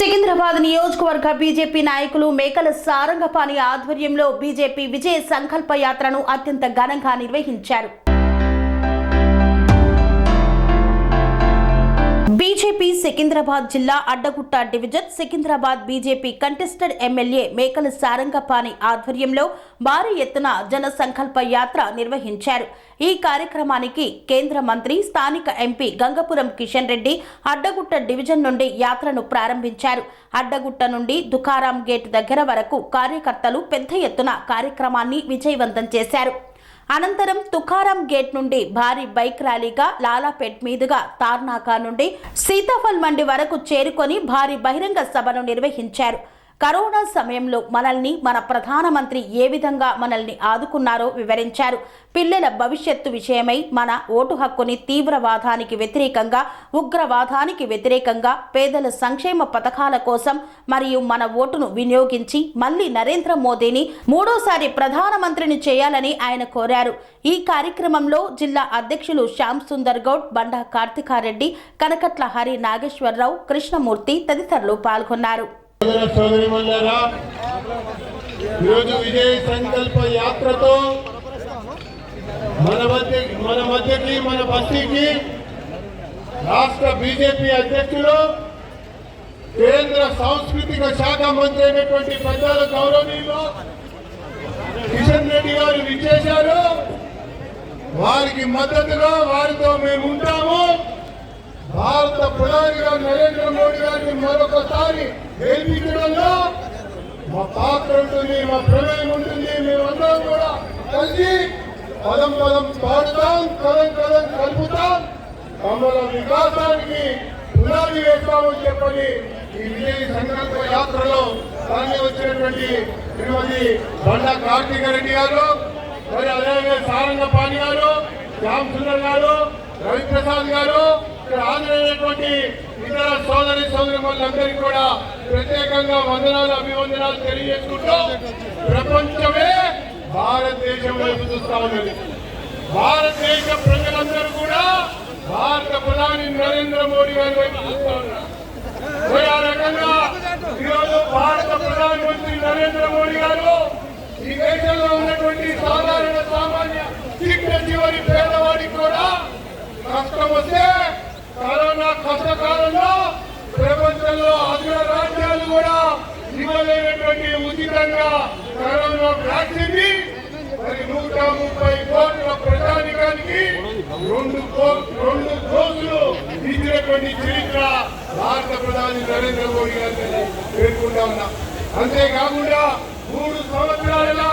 సికింద్రాబాద్ నియోజకవర్గ బీజేపీ నాయకులు మేకల సారంగపాణి ఆధ్వర్యంలో బీజేపీ విజయ సంకల్ప యాత్రను అత్యంత ఘనంగా నిర్వహించారు. బీజేపీ సికింద్రాబాద్ జిల్లా Addagutta division Secunderabad BJP contested MLA Mekala Sarangapani ఆధ్వర్యంలో భారీ ఎత్తున జన సంకల్ప యాత్ర నిర్వహించారు. ఈ కార్యక్రమానికి కేంద్ర మంత్రి స్థానిక ఎంపీ గంగపురం కిషన్ రెడ్డి అడ్డగుట్ట డివిజన్ నుండి యాత్రను ప్రారంభించారు. అడ్డగుట్ట నుండి దుకారాం గేట్ దగ్గర వరకు కార్యకర్తలు పెద్ద ఎత్తున కార్యక్రమాన్ని విజయవంతం చేశారు. అనంతరం తుకారాం గేట్ నుండి భారీ బైక్ ర్యాలీగా లాలాపేట్ మీదుగా తార్నాకా నుండి సీతాఫల్ మండి వరకు చేరుకొని భారీ బహిరంగ సభను నిర్వహించారు. కరోనా సమయంలో మనల్ని మన ప్రధానమంత్రి ఏ విధంగా మనల్ని ఆదుకున్నారో వివరించారు. పిల్లల భవిష్యత్తు విషయమై మన ఓటు హక్కుని తీవ్రవాదానికి వ్యతిరేకంగా ఉగ్రవాదానికి వ్యతిరేకంగా పేదల సంక్షేమ పథకాల కోసం మరియు మన ఓటును వినియోగించి మళ్ళీ నరేంద్ర మోదీని మూడోసారి ప్రధానమంత్రిని చేయాలని ఆయన కోరారు. ఈ కార్యక్రమంలో జిల్లా అధ్యక్షులు శ్యామ్ సుందర్ గౌడ్ బండా కార్తికారెడ్డి కనకట్ల హరి నాగేశ్వరరావు కృష్ణమూర్తి తదితరులు పాల్గొన్నారు. సోదర సోదరిమణులారా ఈరోజు విజయ సంకల్ప యాత్రతో మన మధ్య మన మధ్యకి మన బస్తీకి రాష్ట్ర బీజేపీ అధ్యక్షులు కేంద్ర సాంస్కృతిక శాఖ మంత్రి అయినటువంటి పెద్దల గౌరవనీయులు కిషన్ రెడ్డి గారు విచ్చేశారు. వారికి మద్దతుగా వారితో మేము ఉంటాము. భారత ప్రధానిగా నరేంద్ర మోడీ గారిని మరొకసారి గెలిపించడంలో మా పాత్ర ఉంటుంది మా ప్రమేయం ఉంటుంది. మేమందరం కూడా కలిసి పదం పదం పాడుతాం కదం కదం కలుపుతాం. కమల వికాసానికి పునాది వేస్తామని చెప్పని ఈ విజయ సంకల్ప యాత్రలో తరలి వచ్చినటువంటి శ్రీమతి బండా కార్తీక రెడ్డి గారు మరి అదేవిధంగా సారంగపాణి గారు శ్యామ్ సుందర్ గారు రవిప్రసాద్ గారు ఇక్కడ హాజరైనటువంటి ఇతర సోదరి సోదరి వాళ్ళందరికీ కూడా ప్రత్యేకంగా వందనాలు అభివందనాలు తెలియజేసుకుంటూ ప్రపంచమే భారతదేశం వైపు చూస్తా ఉన్నది. భారతదేశ ప్రజలందరూ కూడా భారత ప్రధాని నరేంద్ర మోడీ గారి వైపు చూస్తా ఉన్నారు. ఆ రకంగా ఈరోజు భారత ప్రధానమంత్రి నరేంద్ర మోడీ గారు ఈ దేశంలో ఉన్నటువంటి సాధారణ సామాన్య చిట్ట చివరి పేదవాడికి కూడా కష్టం వస్తే కరోనా కష్టకాలంలో ప్రపంచంలో అగ్ర రాజ్యాలు కూడా ఇవ్వలేనటువంటి ఉచితంగా కరోనా వ్యాక్సిన్ మరి నూట ముప్పై కోట్ల ప్రజానికానికి రెండు రెండు డోసులు ఇచ్చినటువంటి చరిత్ర భారత ప్రధాని నరేంద్ర మోడీ గారిని పేర్కొంటా ఉన్నా. అంతేకాకుండా మూడు సంవత్సరాలుగా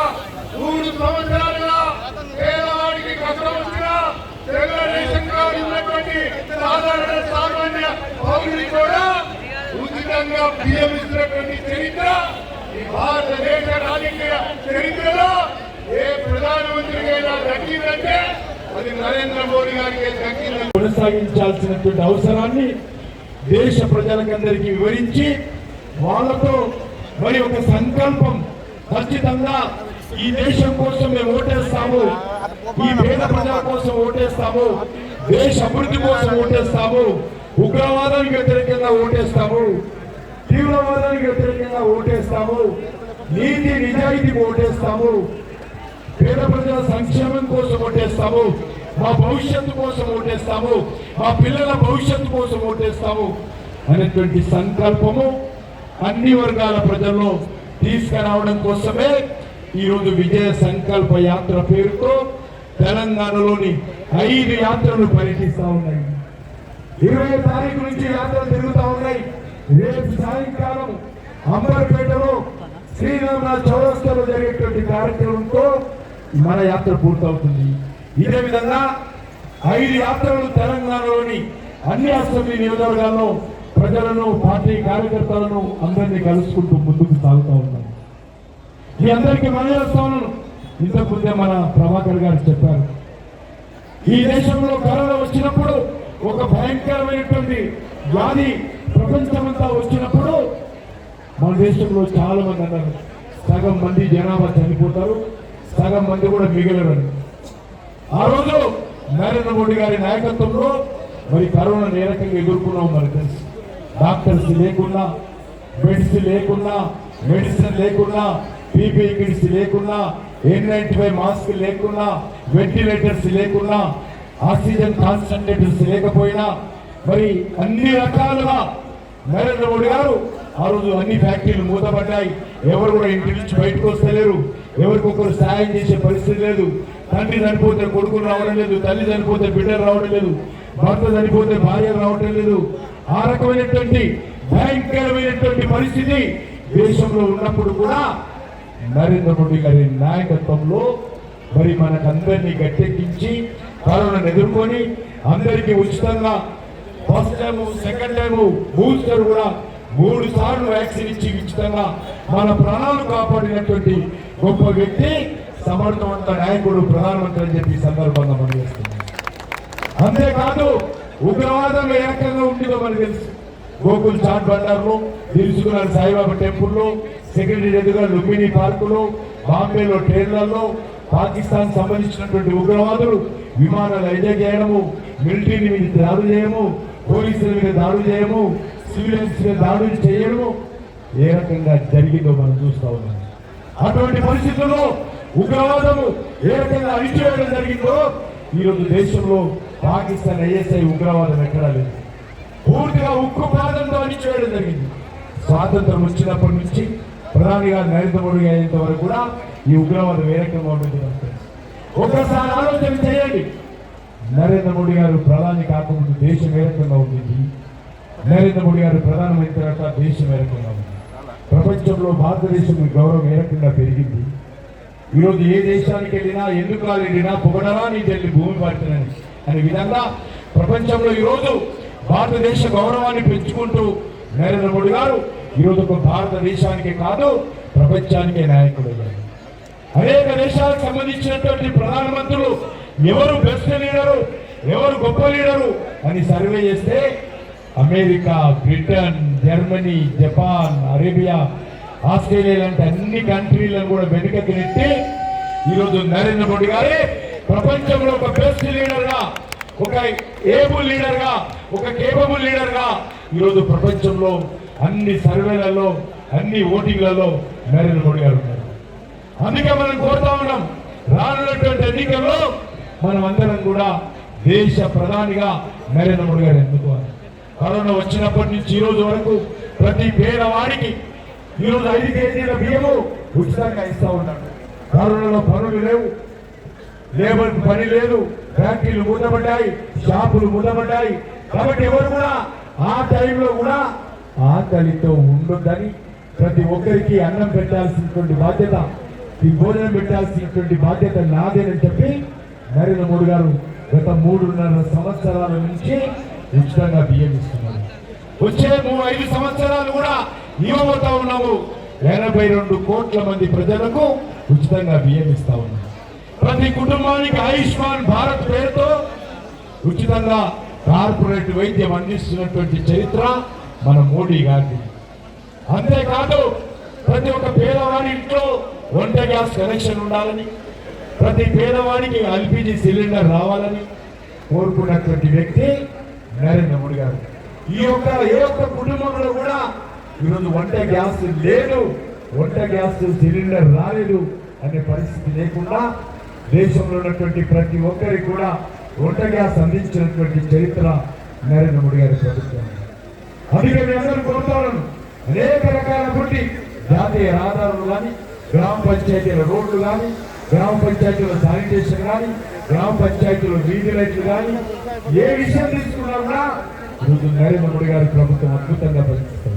మూడు సంవత్సరాలుగా పేదవాడికి కష్టం వచ్చినా ఉన్నటువంటి సాధారణ సామాన్య పౌరుని కూడా ఉచితంగా బియ్యం ఇచ్చినటువంటి చరిత్ర ఈ భారతదేశ రాజకీయ చరిత్రలో ఏ ప్రధానమంత్రికైనా దక్కిందంటే అది నరేంద్ర మోడీ గారికి దక్కిందని కొనసాగించాల్సినటువంటి అవసరాన్ని దేశ ప్రజలకందరికీ వివరించి వాళ్ళతో మరి ఒక సంకల్పం ఖచ్చితంగా ఈ దేశం కోసం మేము ఓటేస్తాము ఈ పేద ప్రజల కోసం ఓటేస్తాము దేశ అభివృద్ధి కోసం ఓటేస్తాము. ఉగ్రవాదానికి వ్యతిరేకంగా ఓటేస్తాము. తీవ్రవాదానికి వ్యతిరేకంగా ఓటేస్తాము. నీతి నిజాయితీ ఓటేస్తాము. పేద ప్రజల సంక్షేమం కోసం ఓటేస్తాము. మా భవిష్యత్తు కోసం ఓటేస్తాము. మా పిల్లల భవిష్యత్తు కోసం ఓటేస్తాము అనేటువంటి సంకల్పము అన్ని వర్గాల ప్రజల్లో తీసుకురావడం కోసమే ఈరోజు విజయ సంకల్ప యాత్ర పేరుతో తెలంగాణలోని ఐదు యాత్రలు పర్యటిస్తా ఉన్నాయి. ఇరవై తారీఖు నుంచి యాత్రలు తిరుగుతా ఉన్నాయి. రేపు సాయంకాలం అంబర్పేటలో శ్రీరామనాథ్ చౌరస్తాలో జరిగేటువంటి కార్యక్రమంతో మన యాత్ర పూర్తవుతుంది. ఇదే విధంగా ఐదు యాత్రలు తెలంగాణలోని అన్ని అసెంబ్లీ నియోజకవర్గాల్లో ప్రజలను పార్టీ కార్యకర్తలను అందరినీ కలుసుకుంటూ ముందుకు సాగుతూ ఉన్నాం. మీ అందరికీ మన ఇంతకుముందే ముందే మన ప్రభాకర్ గారు చెప్పారు. ఈ దేశంలో కరోనా వచ్చినప్పుడు ఒక భయంకరమైనటువంటి వ్యాధి ప్రపంచమంతా వచ్చినప్పుడు మన దేశంలో చాలా మంది అన్నారు సగం మంది జనాభా చనిపోతారు సగం మంది కూడా మిగలరని ఆ రోజు నరేంద్ర మోడీ గారి నాయకత్వంలో మరి కరోనా నేరకంగా ఎదుర్కొన్నాం మనకు తెలుసు. డాక్టర్స్ లేకుండా బెడ్స్ లేకున్నా మెడిసిన్ లేకున్నా పీపీ కిట్స్ లేకున్నా ఎయిర్ నైన్టీ ఫైవ్ మాస్క్ లేకున్నా వెంటిలేటర్స్ లేకున్నా ఆక్సిజన్ కాన్సన్ట్రేటర్స్ లేకపోయినా మరి అన్ని రకాలుగా నరేంద్ర మోడీ గారు ఆ రోజు అన్ని ఫ్యాక్టరీలు మూతపడ్డాయి. ఎవరు కూడా ఇంటి నుంచి బయటకు వస్తలేరు. ఎవరికొకరు సాయం చేసే పరిస్థితి లేదు. తండ్రి చనిపోతే కొడుకులు రావడం లేదు తల్లి చనిపోతే బిడ్డలు రావడం లేదు భర్త చనిపోతే భార్య రావడం లేదు. ఆ రకమైనటువంటి భయంకరమైనటువంటి పరిస్థితి దేశంలో ఉన్నప్పుడు కూడా నరేంద్ర మోడీ గారి నాయకత్వంలో మరి మనకందరినీ గట్టెక్కించి కరోనాను ఎదుర్కొని అందరికీ ఉచితంగా first time second time booster కూడా మూడు సార్లు వ్యాక్సిన్ ఇచ్చి ఉచితంగా మన ప్రాణాలు కాపాడినటువంటి గొప్ప వ్యక్తి సమర్థవంత నాయకుడు ప్రధానమంత్రి అని చెప్పి సందర్భంగా మనం చేస్తున్నాం. అంతేకాదు ఉగ్రవాదం ఏ రకంగా ఉంటుందో మనకు తెలుసు. గోకుల్ చాట్ బండార్లో తెలుసుకున్నారు సాయిబాబా టెంపుల్లో సెక్రటరీ ఎదురుగా లుంబిని పార్కులో బాంబేలో ట్రైన్లలో పాకిస్తాన్ సంబంధించినటువంటి ఉగ్రవాదులు విమానాలు హైజాక్ చేయడము మిలిటరీని మీద దాడు చేయము పోలీసుల మీద దాడు చేయము సివిలియన్స్ మీద దాడు చేయడము ఏ రకంగా జరిగిందో మనం చూస్తా ఉన్నాం. అటువంటి పరిస్థితుల్లో ఉగ్రవాదము ఏ రకంగా అణిచివేయడం జరిగిందో ఈరోజు దేశంలో పాకిస్తాన్ ఐఎస్ఐ ఉగ్రవాదం ఎక్కడా లేదు. పూర్తిగా ఉక్కు పాదంతో అణిచివేయడం జరిగింది. స్వాతంత్రం వచ్చినప్పటి నుంచి ప్రధాని గారు నరేంద్ర మోడీ అయ్యేంత వరకు కూడా ఈ ఉగ్రవాదం ఏ రకంగా ఉంటుంది మనకు ఆలోచన చేయండి. నరేంద్ర మోడీ గారు ప్రధాని కాకముందు దేశం ఏ రకంగా ఉంటుంది నరేంద్ర మోడీ గారు ప్రధానమంత్రి తర్వాత దేశం ఏ రకంగా ఉంది ప్రపంచంలో భారతదేశం గౌరవం ఏ రకంగా పెరిగింది? ఈరోజు ఏ దేశానికి వెళ్ళినా ఎందుకు వెళ్ళినా పొగడరా నీ చెల్లి భూమి పడుతున్నాను అనే విధంగా ప్రపంచంలో ఈరోజు భారతదేశ గౌరవాన్ని పెంచుకుంటూ నరేంద్ర మోడీ గారు ఈరోజు ఒక భారతదేశానికే కాదు ప్రపంచానికే నాయకుడు అనేక దేశాలకు సంబంధించినటువంటి ప్రధానమంత్రులు ఎవరు బెస్ట్ లీడరు ఎవరు గొప్ప లీడరు అని సర్వే చేస్తే America Britain Germany Japan Arabia Australia లాంటి అన్ని కంట్రీలను కూడా వెనుకకి నెట్టి ఈరోజు నరేంద్ర మోడీ గారే ప్రపంచంలో ఒక బెస్ట్ లీడర్గా ఒక ఏబుల్ లీడర్గా ఒక కేపబుల్ లీడర్గా ఈరోజు ప్రపంచంలో అన్ని సర్వేలలో అన్ని ఓటింగ్లలో నరేంద్ర మోడీ గారు ఉన్నారు. అందుకే మనం కోరుతా ఉన్నాం రానున్నటువంటి ఎన్నికల్లో మనం అందరం కూడా దేశ ప్రధానిగా నరేంద్ర మోడీ గారు ఎన్నుకోవాలి. కరోనా వచ్చినప్పటి నుంచి ఈ రోజు వరకు ప్రతి పేదవాడికి ఈరోజు ఐదు కేజీల బియ్యము ఉచితంగా ఇస్తా ఉన్నాడు. కరోనాలో పనులు లేవు లేబర్ పని లేదు ఫ్యాక్టరీలు మూతపడ్డాయి షాపులు మూతపడ్డాయి. కాబట్టి ఎవరు కూడా ఆ టైంలో కూడా ఆకలితో ఉండొద్దని ప్రతి ఒక్కరికి అన్నం పెట్టాల్సినటువంటి బాధ్యత ఈ భోజనం పెట్టాల్సినటువంటి బాధ్యత నాదేనని చెప్పి నరేంద్ర మోడీ గారు గత మూడున్నర సంవత్సరాల నుంచి ఉచితంగా బియ్యం ఇస్తున్నారు. వచ్చే మూడు ఐదు సంవత్సరాలు కూడా ఇవ్వబోతా ఉన్నాము. ఎనభై రెండు కోట్ల మంది ప్రజలకు ఉచితంగా బియ్యం ఇస్తా ఉన్నాము ప్రతి కుటుంబానికి ఆయుష్మాన్ భారత్ పేరుతో ఉచితంగా కార్పొరేట్ వైద్యం అందిస్తున్నటువంటి చరిత్ర మన మోడీ గారిది. అంతేకాదు ప్రతి ఒక్క పేదవాడి ఇంట్లో వంట గ్యాస్ కనెక్షన్ ఉండాలని ప్రతి పేదవాడికి ఎల్పిజి సిలిండర్ రావాలని కోరుకున్నటువంటి వ్యక్తి నరేంద్ర మోడీ గారు. ఈ యొక్క ఏ ఒక్క కుటుంబంలో కూడా ఈరోజు వంట గ్యాస్ లేదు వంట గ్యాస్ సిలిండర్ రాలేదు అనే పరిస్థితి లేకుండా దేశంలో ఉన్నటువంటి ప్రతి ఒక్కరికి కూడా వంట గ్యాస్ అందించినటువంటి చరిత్ర నరేంద్ర మోడీ గారి ప్రభుత్వం. అందుకే మీ అందరూ కోరుతాను అనేక రకాలటువంటి జాతీయ రహదారులు కానీ గ్రామ పంచాయతీల రోడ్లు కానీ గ్రామ పంచాయతీల శానిటేషన్ కానీ గ్రామ పంచాయతీల వీధి లైట్లు కానీ ఏ విషయం తీసుకున్నా కూడా ఈరోజు నరేంద్ర మోడీ గారి ప్రభుత్వం అద్భుతంగా పనిచేస్తుంది